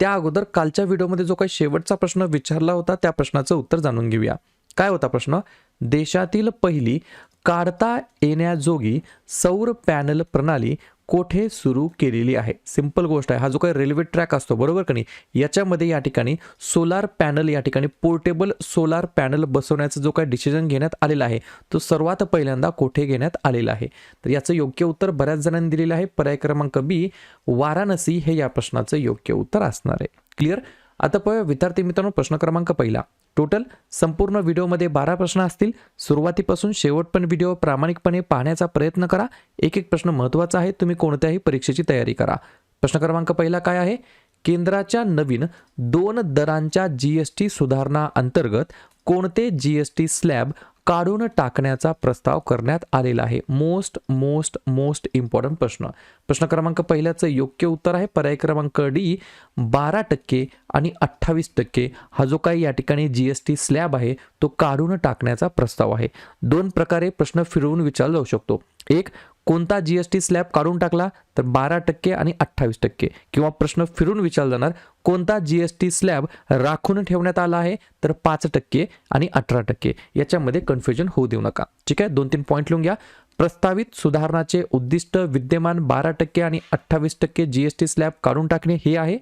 त्या अगोदर कालच्या व्हिडिओमध्ये जो काही शेवटचा प्रश्न विचारला होता त्या प्रश्नाचं उत्तर जाणून घेऊया. काय होता प्रश्न? देशातील पहिली काढता येण्याजोगी सौर पॅनल प्रणाली कोठे सुरू केलेली आहे? सिंपल गोष्ट आहे. हा जो काही रेल्वे ट्रॅक असतो बरोबर का नाही? याच्यामध्ये या ठिकाणी सोलार पॅनल या ठिकाणी पोर्टेबल सोलार पॅनल बसवण्याचा जो काही डिसिजन घेण्यात आलेला आहे तो सर्वात पहिल्यांदा कोठे घेण्यात आलेला आहे? तर याचं योग्य उत्तर बऱ्याच जणांनी दिलेलं आहे. पर्याय क्रमांक बी वाराणसी हे या प्रश्नाचं योग्य उत्तर असणार आहे. क्लिअर आता पाहूया विद्यार्थी मित्रांनो प्रश्न क्रमांक पहिला. टोटल संपूर्ण व्हिडिओमध्ये बारा प्रश्न असतील. सुरुवातीपासून शेवटपर्यंत व्हिडिओ प्रामाणिकपणे पाहण्याचा प्रयत्न करा. एक एक प्रश्न महत्त्वाचा आहे. तुम्ही कोणत्याही परीक्षेची तयारी करा. प्रश्न क्रमांक पहिला काय आहे? केंद्राच्या नवीन दोन दरांच्या जी एस टी सुधारणा अंतर्गत कोणते जी एस टी स्लॅब काढून टाकण्याचा प्रस्ताव करण्यात आलेला आहे. मोस्ट मोस्ट मोस्ट इम्पॉर्टंट प्रश्न. प्रश्न क्रमांक पहिल्याचं योग्य उत्तर आहे. पर्याय क्रमांक डी बारा टक्के आणि अठ्ठावीस टक्के हा जो काही या ठिकाणी जी एस टी स्लॅब आहे तो काढून टाकण्याचा प्रस्ताव आहे. दोन प्रकारे प्रश्न फिरवून विचारला जाऊ शकतो. एक कोणता जी एस टी स्लॅब काढून टाकला तर बारा टक्के आणि अठ्ठावीस टक्के. किंवा प्रश्न फिरून विचारला जाणार कोणता जी एस टी स्लॅब राखून ठेवण्यात आला आहे तर पाच टक्के आणि अठरा टक्के. याच्यामध्ये कन्फ्युजन होऊ देऊ नका. ठीक आहे? दोन तीन पॉईंट लिहून घ्या. प्रस्तावित सुधारणाचे उद्दिष्ट विद्यमान बारा टक्के आणि अठ्ठावीस टक्के जी एस टी स्लॅब काढून टाकणे हे आहे.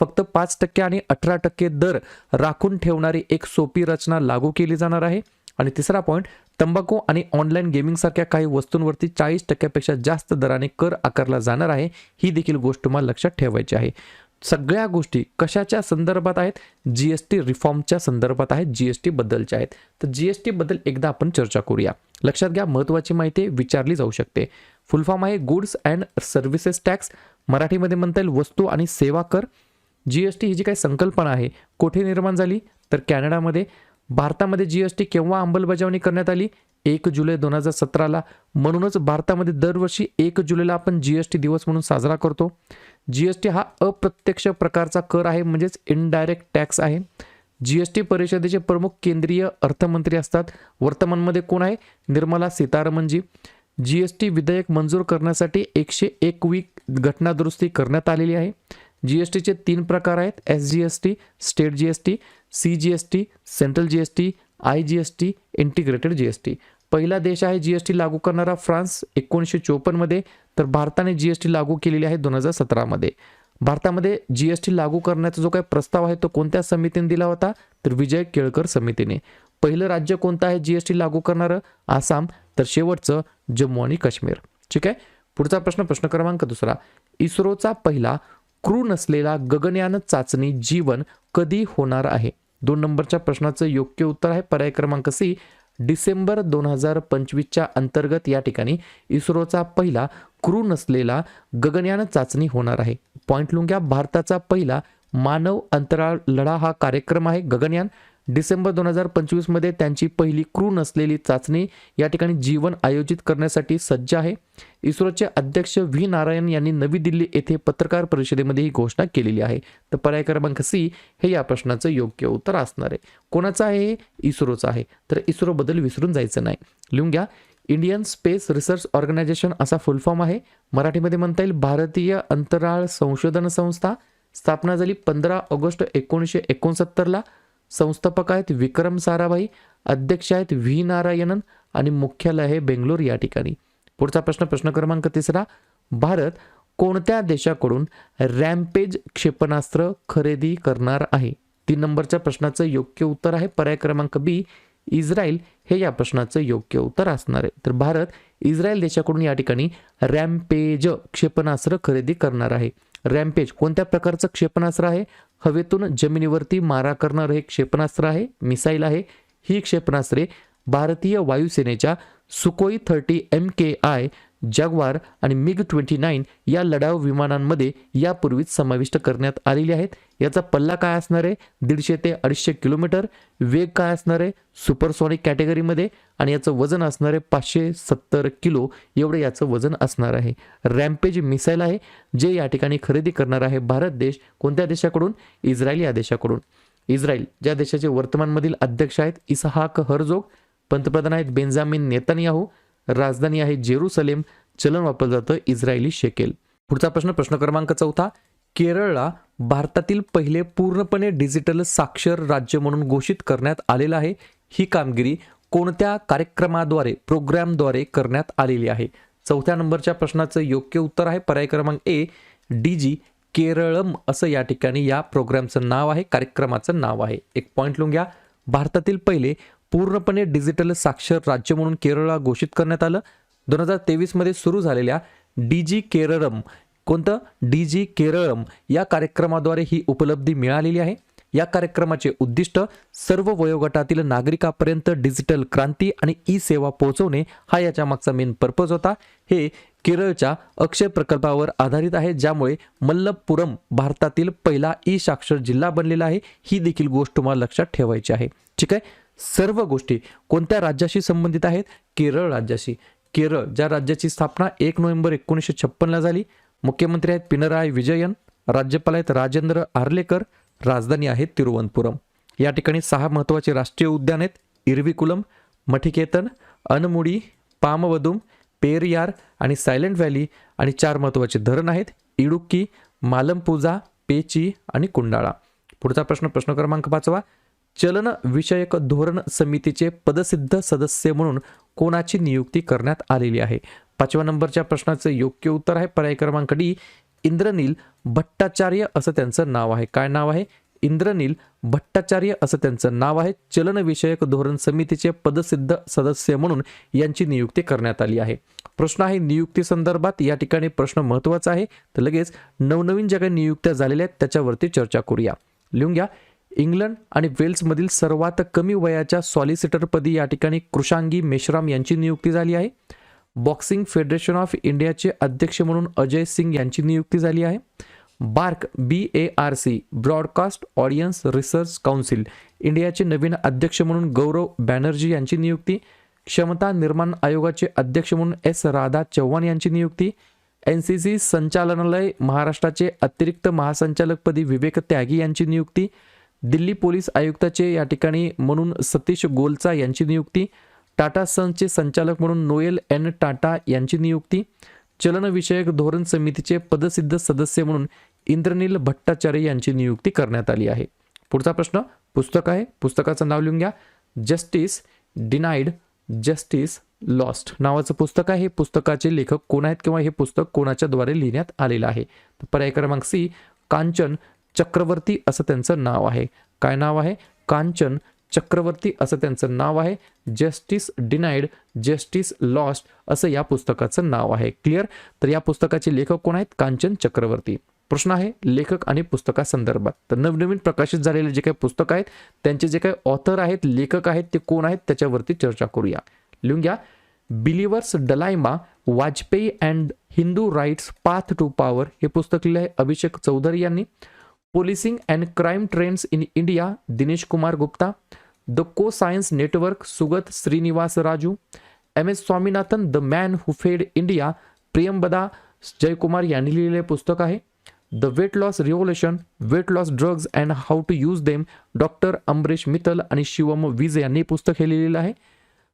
फक्त पाच टक्के आणि अठरा टक्के दर राखून ठेवणारी एक सोपी रचना लागू केली जाणार आहे. आणि तिसरा पॉईंट तंबाखू आणि ऑनलाईन गेमिंगसारख्या काही वस्तूंवरती चाळीस टक्क्यापेक्षा जास्त दराने कर आकारला जाणार आहे ही देखील गोष्ट तुम्हाला लक्षात ठेवायची आहे. सगळ्या गोष्टी कशाच्या संदर्भात आहेत? जी एस टी रिफॉर्मच्या संदर्भात आहेत जी एस टीबद्दलच्या आहेत. तर जी एस टीबद्दल एकदा आपण चर्चा करूया. लक्षात घ्या महत्त्वाची माहिती विचारली जाऊ शकते. फुल फॉर्म आहे गुड्स अँड सर्व्हिसेस टॅक्स मराठीमध्ये म्हणता येईल वस्तू आणि सेवा कर. जी एस टी ही जी काही संकल्पना आहे कुठे निर्माण झाली? तर कॅनडामध्ये. भारतामध्ये जी एस टी केव्हा अंमलबजावणी करण्यात आली? एक जुलै दोन हजार सतराला. म्हणूनच भारतामध्ये दरवर्षी एक जुलैला आपण जी एस टी दिवस म्हणून साजरा करतो. जी एस टी हा अप्रत्यक्ष प्रकारचा कर आहे म्हणजेच इनडायरेक्ट टॅक्स आहे. जी एस टी परिषदेचे प्रमुख केंद्रीय अर्थमंत्री असतात. वर्तमानमध्ये कोण आहे? निर्मला सीतारामनजी. जी एस टी विधेयक मंजूर करण्यासाठी एकशे एक वीक घटनादुरुस्ती करण्यात आलेली आहे. जी एस टीचे तीन प्रकार आहेत. S G S T state G S T C G S T central G S T I G S T integrated G S T पहिला देश आहे जी एस टी लागू करणारा फ्रान्स एकोणीसशे चोपन्नमध्ये तर भारताने जी एस टी लागू केलेली आहे दोन हजार सतरामध्ये भारतामध्ये जी एस टी लागू करण्याचा जो काही प्रस्ताव आहे तो कोणत्या समितीने दिला होता? तर विजय केळकर समितीने. पहिलं राज्य कोणतं आहे जी एस टी लागू करणारं? आसाम. तर शेवटचं जम्मू आणि काश्मीर. ठीक आहे? पुढचा प्रश्न प्रश्न क्रमांक दुसरा. इस्रोचा पहिला क्रू नसलेला गगनयान चाचणी जीवन कधी होणार आहे? दोन नंबरच्या प्रश्नाचं योग्य उत्तर आहे. पर्याय क्रमांक सी डिसेंबर दोन हजार पंचवीसच्या अंतर्गत या ठिकाणी इस्रोचा पहिला क्रू नसलेला गगनयान चाचणी होणार आहे. पॉईंट लुंग्या भारताचा पहिला मानव अंतराळ लढा हा कार्यक्रम आहे. गगनयान डिसेंबर दोन हजार पंचवीसमध्ये त्यांची पहिली क्रू नसलेली चाचणी या ठिकाणी जीवन आयोजित करण्यासाठी सज्ज आहे. इस्रोचे अध्यक्ष व्ही नारायण यांनी नवी दिल्ली येथे पत्रकार परिषदेमध्ये ही घोषणा केलेली आहे. तर पर्याय क्रमांक सी हे या प्रश्नाचं योग्य उत्तर असणार आहे. कोणाचं आहे हे? इस्रोचं आहे. तर इस्रोबद्दल विसरून जायचं नाही. लिहून घ्या. इंडियन स्पेस रिसर्च ऑर्गनायझेशन असा फुल फॉर्म आहे. मराठीमध्ये म्हणता येईल भारतीय अंतराळ संशोधन संस्था. स्थापना झाली पंधरा ऑगस्ट एकोणीसशे एकोणसत्तरला. संस्थापक आहेत विक्रम साराभाई अध्यक्ष आहेत व्ही नारायणन आणि मुख्यालय आहे बेंगलोर या ठिकाणी. पुढचा प्रश्न प्रश्न क्रमांक तिसरा. भारत कोणत्या देशाकडून रॅम्पेज क्षेपणास्त्र खरेदी करणार आहे? तीन नंबरच्या प्रश्नाचं योग्य उत्तर आहे. पर्याय क्रमांक बी इस्रायल हे या प्रश्नाचं योग्य उत्तर असणार आहे. तर भारत इस्रायल देशाकडून या ठिकाणी रॅम्पेज क्षेपणास्त्र खरेदी करणार आहे. रॅम्पेज कोणत्या प्रकारचं क्षेपणास्त्र आहे? हवेतून जमिनीवरती मारा करणारं हे क्षेपणास्त्र आहे मिसाईल आहे. ही क्षेपणास्त्रे भारतीय वायुसेनेच्या Sukhoi thirty M K I Jaguar आणि मिग ट्वेंटी नाईन या लढाऊ विमानांमध्ये यापूर्वीच समाविष्ट करण्यात आलेली आहेत. याचा पल्ला काय असणार आहे? दीडशे ते अडीचशे किलोमीटर. वेग काय असणार आहे? सुपरसॉनिक कॅटेगरीमध्ये. आणि याचं वजन असणार आहे पाचशे सत्तर किलो. एवढं याचं वजन असणार आहे. रॅम्पेज मिसाईल आहे. जे या ठिकाणी खरेदी करणार आहे भारत देश कोणत्या देशाकडून? इस्रायल या देशाकडून. इस्रायल ज्या देशाचे वर्तमानमधील अध्यक्ष आहेत इसहाक हरजोग. पंतप्रधान आहेत बेंजामिन नेतन्याहू. राजधानी आहे जेरुसलेम. चलन वापरलं जातं इस्रायली शेकेल. पुढचा प्रश्न प्रश्न क्रमांक चौथा. केरळला भारतातील पहिले पूर्णपणे डिजिटल साक्षर राज्य म्हणून घोषित करण्यात आलेलं आहे. ही कामगिरी कोणत्या कार्यक्रमाद्वारे प्रोग्रॅमद्वारे करण्यात आलेली आहे? चौथ्या नंबरच्या प्रश्नाचं योग्य उत्तर आहे. पर्याय क्रमांक ए डी जी केरळम असं या ठिकाणी या प्रोग्रामचं नाव आहे. कार्यक्रमाचं नाव आहे. एक पॉईंट लिहून घ्या. भारतातील पहिले पूर्णपणे डिजिटल साक्षर राज्य म्हणून केरळला घोषित करण्यात आलं. दोन हजार तेवीसमध्ये सुरू झालेल्या डी जी केरळम कोणतं? डी जी केरळम या कार्यक्रमाद्वारे ही उपलब्धी मिळालेली आहे. या कार्यक्रमाचे उद्दिष्ट सर्व वयोगटातील नागरिकापर्यंत डिजिटल क्रांती आणि ई सेवा पोहोचवणे हा याच्या मागचा मेन पर्पज होता. हे केरळच्या अक्षय प्रकल्पावर आधारित आहे ज्यामुळे मल्लपुरम भारतातील पहिला ई साक्षर जिल्हा बनलेला आहे. ही देखील गोष्ट तुम्हाला लक्षात ठेवायची आहे. ठीक आहे? सर्व गोष्टी कोणत्या राज्याशी संबंधित आहेत? केरळ राज्याशी. केरळ ज्या राज्याची स्थापना एक नोव्हेंबर एकोणीसशे छप्पनला झाली. मुख्यमंत्री आहेत पिनराय विजयन राज्यपाल आहेत राजेंद्र आर्लेकर राजधानी आहे तिरुवनंतपुरम. या ठिकाणी सहा महत्त्वाचे राष्ट्रीय उद्यान आहेत. इरविकुलम मठिकेतन अनमुडी पामवदुम पेरियार आणि सायलेंट व्हॅली आणि चार महत्त्वाचे धरण आहेत. इडुक्की मालमपूजा पेची आणि कुंडाळा. पुढचा प्रश्न प्रश्न क्रमांक पाचवा. चलन विषयक धोरण समितीचे पदसिद्ध सदस्य म्हणून कोणाची नियुक्ती करण्यात आलेली आहे? पाचव्या नंबरच्या प्रश्नाचं योग्य उत्तर आहे पर्याय क्रमांक डी इंद्रनील भट्टाचार्य असं त्यांचं नाव आहे. काय नाव आहे? इंद्रनील भट्टाचार्य असं त्यांचं नाव आहे. चलनविषयक धोरण समितीचे पदसिद्ध सदस्य म्हणून यांची नियुक्ती करण्यात आली आहे. प्रश्न आहे नियुक्ती संदर्भात या ठिकाणी प्रश्न महत्त्वाचा आहे. तर लगेच नवनवीन ज्या काही नियुक्त्या झालेल्या आहेत त्याच्यावरती चर्चा करूया. लिहून घ्या. इंग्लंड आणि वेल्समधील सर्वात कमी वयाच्या सॉलिसिटरपदी या ठिकाणी कृषांगी मेश्राम यांची नियुक्ती झाली आहे. बॉक्सिंग फेडरेशन ऑफ इंडियाचे अध्यक्ष म्हणून अजय सिंग यांची नियुक्ती झाली आहे. BARC B A R C broadcast audience research council इंडियाचे नवीन अध्यक्ष म्हणून गौरव बॅनर्जी यांची नियुक्ती क्षमता निर्माण आयोगाचे अध्यक्ष म्हणून एस राधा चव्हाण यांची नियुक्ती एन सी सी संचालनालय महाराष्ट्राचे अतिरिक्त महासंचालकपदी विवेक त्यागी यांची नियुक्ती दिल्ली पोलीस आयुक्ताचे या ठिकाणी म्हणून सतीश गोलचा यांची नियुक्ती टाटा सन्सचे संचालक म्हणून नोएल एन टाटा यांची नियुक्ती चलनविषयक धोरण समितीचे पदसिद्ध सदस्य म्हणून इंद्रनील भट्टाचार्य यांची नियुक्ती करण्यात आली आहे. पुढचा प्रश्न पुस्तक आहे. पुस्तकाचं नाव लिहून घ्या. Justice denied justice lost. नावाचं पुस्तक आहे. हे पुस्तकाचे लेखक कोण आहेत किंवा हे पुस्तक कोणाच्या द्वारे लिहिण्यात आलेलं आहे? पर्याय क्रमांक सी कांचन चक्रवर्ती असं त्यांचं नाव आहे. काय नाव आहे? कांचन चक्रवर्ती असं त्यांचं नाव आहे. जस्टिस डिनाईड जस्टिस लॉस्ट असं या पुस्तकाचं नाव आहे. क्लिअर? तर या पुस्तकाचे लेखक कोण आहेत? कांचन चक्रवर्ती. प्रश्न आहे लेखक आणि पुस्तकासंदर्भात. तर नवनवीन प्रकाशित झालेले जे काही पुस्तक आहेत त्यांचे जे काही ऑथर आहेत लेखक आहेत ते कोण आहेत? त्याच्यावरती चर्चा करूया. लिहून घ्या. Believers dilemma Vajpayee and Hindu rights path to power हे पुस्तक लिहिलं आहे अभिषेक चौधरी यांनी. Crime trends in India, Dinesh Kumar Gupta, the co science network, Sugata Srinivas Raju, M S Swaminathan, the man who fed India Priyambada Jayakumar यांनी लिहिलेले पुस्तक आहे. The weight loss revolution, weight loss drugs and how to use them, doctor Amrish Mittal आणि शिवम विज यांनी पुस्तक हे लिहिलेलं आहे.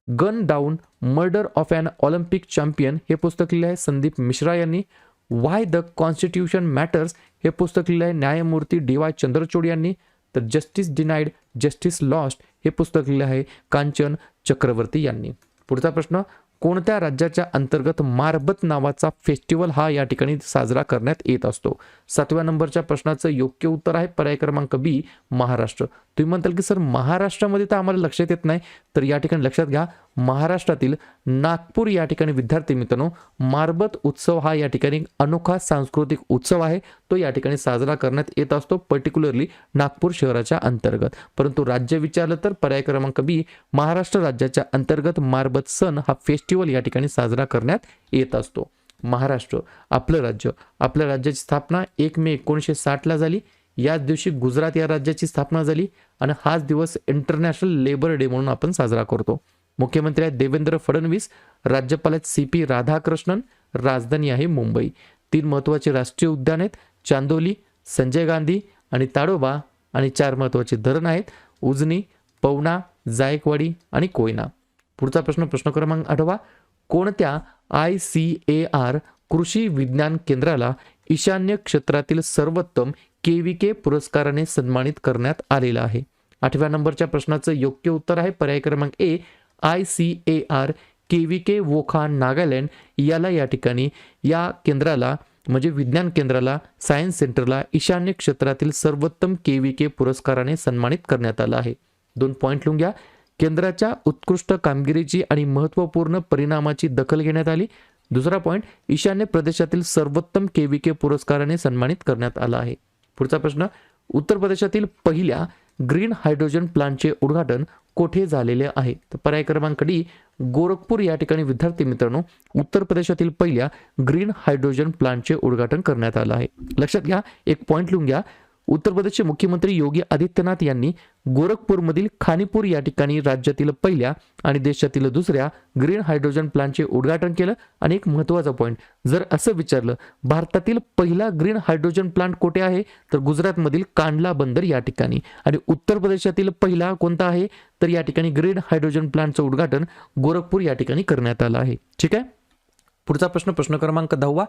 Gun down, murder of an Olympic champion हे पुस्तक लिहिलं आहे संदीप मिश्रा यांनी. वाय द कॉन्स्टिट्यूशन मॅटर्स हे पुस्तक लिहिलं आहे न्यायमूर्ती डी वाय चंद्रचूड यांनी. तर जस्टिस डिनाईड जस्टिस लॉस्ट हे पुस्तक लिहिलं आहे कांचन चक्रवर्ती यांनी. पुढचा प्रश्न कोणत्या राज्याच्या अंतर्गत मारबत नावाचा फेस्टिवल हा या ठिकाणी साजरा करण्यात येत असतो? सातव्या नंबरच्या प्रश्नाचं योग्य उत्तर आहे पर्याय क्रमांक बी महाराष्ट्र. तुम्ही म्हणताल की सर महाराष्ट्रामध्ये तर आम्हाला लक्षात येत नाही. तर या ठिकाणी लक्षात घ्या महाराष्ट्रातील नागपूर या ठिकाणी विद्यार्थी मित्रांनो मारबत उत्सव हा या ठिकाणी अनोखा सांस्कृतिक उत्सव आहे. तो या ठिकाणी साजरा करण्यात येत असतो पर्टिक्युलरली नागपूर शहराच्या अंतर्गत. परंतु राज्य विचारलं तर पर्याय क्रमांक बी महाराष्ट्र राज्याच्या अंतर्गत मारबत सण हा फेस्टिवल या ठिकाणी साजरा करण्यात येत असतो. महाराष्ट्र आपलं राज्य. आपल्या राज्याची स्थापना एक मे एकोणीसशे साठला झाली. याच दिवशी गुजरात या राज्याची स्थापना झाली. आणि हाच दिवस इंटरनॅशनल लेबर डे म्हणून आपण साजरा करतो. मुख्यमंत्री आहेत देवेंद्र फडणवीस राज्यपाल आहेत सी पी राधाकृष्णन राजधानी आहे मुंबई. तीन महत्त्वाचे राष्ट्रीय उद्यान आहेत चांदोली संजय गांधी आणि ताडोबा. आणि चार महत्त्वाचे धरण आहेत उजनी पवना जायकवाडी आणि कोयना. पुढचा प्रश्न प्रश्न क्रमांक आठवा. कोणत्या आय सी ए आर कृषी विज्ञान केंद्राला ईशान्य क्षेत्रातील सर्वोत्तम के व्ही के पुरस्काराने सन्मानित करण्यात आलेला आहे? आठव्या नंबरच्या प्रश्नाचं योग्य उत्तर आहे. पर्याय क्रमांक A I C A R K V K Wokha Nagaland याला या ठिकाणी या केंद्राला म्हणजे विज्ञान केंद्राला सायन्स सेंटरला ईशान्य क्षेत्रातील सर्वोत्तम के व्ही के पुरस्काराने सन्मानित करण्यात आलं आहे. दोन पॉईंट लिहून घ्या केंद्राच्या उत्कृष्ट कामगिरीची आणि महत्त्वपूर्ण परिणामाची दखल घेण्यात आली. दुसरा पॉईंट ईशान्य प्रदेशातील सर्वोत्तम के व्ही के पुरस्काराने सन्मानित करण्यात आला आहे. पुढचा प्रश्न उत्तर प्रदेशातील पहिल्या ग्रीन हायड्रोजन प्लांटचे उद्घाटन कोठे झालेले आहे? तर पर्याय क्रमांक डी गोरखपूर या ठिकाणी विद्यार्थी मित्रांनो उत्तर प्रदेशातील पहिल्या ग्रीन हायड्रोजन प्लांटचे उद्घाटन करण्यात आलं आहे. लक्षात घ्या एक पॉईंट लिहून घ्या. उत्तर प्रदेशचे मुख्यमंत्री योगी आदित्यनाथ यांनी गोरखपूरमधील खानीपूर या ठिकाणी राज्यातील पहिल्या आणि देशातील दुसऱ्या ग्रीन हायड्रोजन प्लांटचे उद्घाटन केलं आणि एक महत्त्वाचा पॉईंट जर असं विचारलं भारतातील पहिला ग्रीन हायड्रोजन प्लांट कुठे आहे? तर गुजरातमधील कांडला बंदर या ठिकाणी. आणि उत्तर प्रदेशातील पहिला कोणता आहे? तर या ठिकाणी ग्रीन हायड्रोजन प्लांटचं उद्घाटन गोरखपूर या ठिकाणी करण्यात आलं आहे. ठीक आहे? पुढचा प्रश्न प्रश्न क्रमांक दहावा.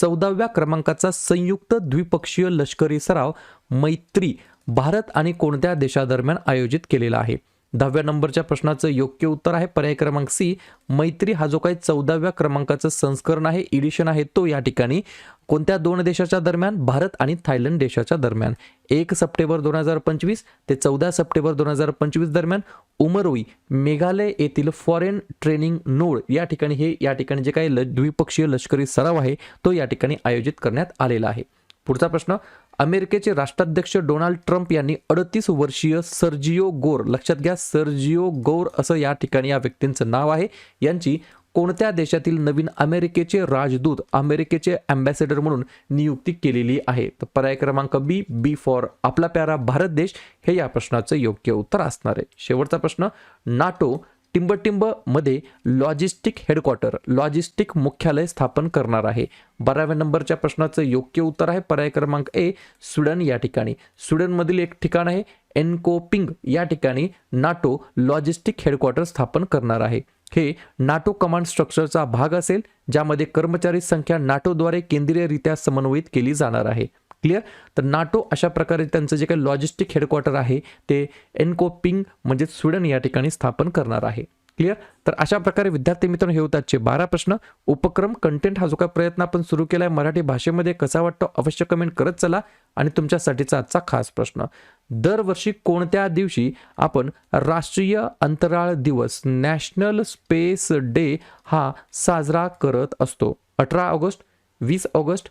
चौदाव्या क्रमांकाचा संयुक्त द्विपक्षीय लष्करी सराव मैत्री भारत आणि कोणत्या देशादरम्यान आयोजित केलेला आहे? दहाव्या नंबरच्या प्रश्नाचं योग्य उत्तर आहे पर्याय क्रमांक सी. मैत्री हा जो काही चौदाव्या क्रमांकाचं संस्करण आहे इडिशन आहे तो या ठिकाणी. कोणत्या दोन देशाच्या दरम्यान? भारत आणि थायलंड देशाच्या दरम्यान. एक सप्टेंबर दोन हजार पंचवीस ते चौदा सप्टेंबर दोन हजार पंचवीस दरम्यान उमरोई मेघालय येथील फॉरेन ट्रेनिंग नोड या ठिकाणी हे या ठिकाणी जे काही ल द्विपक्षीय लष्करी सराव आहे तो या ठिकाणी आयोजित करण्यात आलेला आहे. पुढचा प्रश्न अमेरिकेचे राष्ट्राध्यक्ष डोनाल्ड ट्रम्प यांनी अडतीस वर्षीय सर्जिओ गोर लक्षात घ्या सर्जिओ गोर असं या ठिकाणी या व्यक्तींचं नाव आहे. यांची कोणत्या देशातील नवीन अमेरिकेचे राजदूत अमेरिकेचे अँबॅसेडर म्हणून नियुक्ती केलेली आहे? तर पर्याय क्रमांक बी बी फॉर आपला प्यारा भारत देश. हे या प्रश्नाचं योग्य उत्तर असणार आहे. शेवटचा प्रश्न नाटो टिंबटिंबमध्ये लॉजिस्टिक हेडक्वार्टर लॉजिस्टिक मुख्यालय स्थापन करणार आहे. बाराव्या नंबरच्या प्रश्नाचं योग्य उत्तर आहे पर्याय क्रमांक ए स्वीडन या ठिकाणी. स्वीडनमधील एक ठिकाण आहे एनकोपिंग या ठिकाणी नाटो लॉजिस्टिक हेडक्वार्टर स्थापन करणार आहे. हे नाटो कमांड स्ट्रक्चरचा भाग असेल ज्यामध्ये कर्मचारी संख्या नाटोद्वारे केंद्रीयरित्या समन्वयित केली जाणार आहे. क्लिअर तर नाटो अशा प्रकारे त्यांचं जे काही लॉजिस्टिक हेडक्वार्टर आहे ते एनकोपिंग म्हणजे स्वीडन या ठिकाणी स्थापन करणार आहे. क्लिअर तर अशा प्रकारे विद्यार्थी मित्रांनो हे होतातचे बारा प्रश्न. उपक्रम कंटेंट हा जो काही प्रयत्न आपण सुरू केला आहे मराठी भाषेमध्ये कसा वाटतो अवश्य कमेंट करत चला. आणि तुमच्यासाठीचा आजचा खास प्रश्न. दरवर्षी कोणत्या दिवशी आपण राष्ट्रीय अंतराळ दिवस नॅशनल स्पेस डे हा साजरा करत असतो? अठरा ऑगस्ट वीस ऑगस्ट